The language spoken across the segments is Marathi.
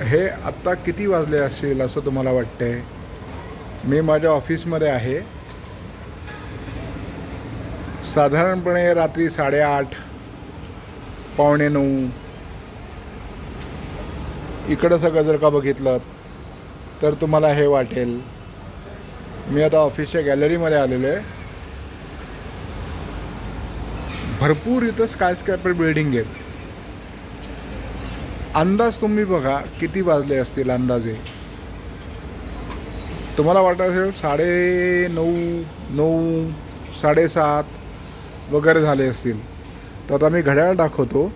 हे आत्ता किती वाजले असेल असं तुम्हाला वाटतंय? मी माझ्या ऑफिसमध्ये आहे. साधारणपणे रात्री साडेआठ पावणे नऊ. इकडं सगळं जर का बघितलं तर तुम्हाला हे वाटेल. मी आता ऑफिसच्या गॅलरीमध्ये आलेलो आहे. भरपूर इथं स्कायस्क्रॅपर बिल्डिंग आहेत. अंदाज तुम्ही बघा किती वाजले असतील अंदाजे? तुम्हाला वाटत असेल साडे नऊ नऊ साडेसात वगैरे झाले असतील. तर आता मी घड्याळ दाखवतो.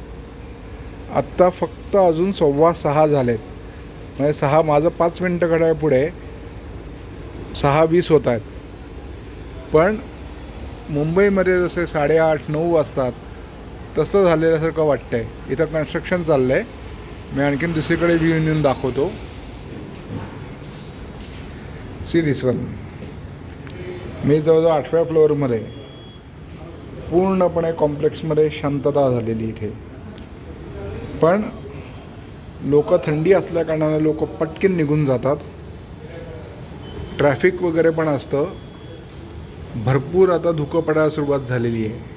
आत्ता फक्त अजून सव्वा सहा झाले म्हणजे सहा माझं पाच मिनटं घड्याळ पुढे. सहा वीस होत आहेत. पण मुंबईमध्ये जसे साडेआठ नऊ वाजतात तसं झालेल्यासारखं वाटतं आहे इथं कन्स्ट्रक्शन चाललं आहे मी आणखीन दुसरीकडे घेऊन येऊन दाखवतो. सी दिस वन मी जवळजवळ आठव्या फ्लोअरमध्ये पूर्णपणे कॉम्प्लेक्समध्ये शांतता झालेली इथे. पण लोक थंडी असल्याकारणाने लोक पटकन निघून जातात. ट्रॅफिक वगैरे पण असतं. भरपूर आता धुकं पडायला सुरुवात झालेली आहे.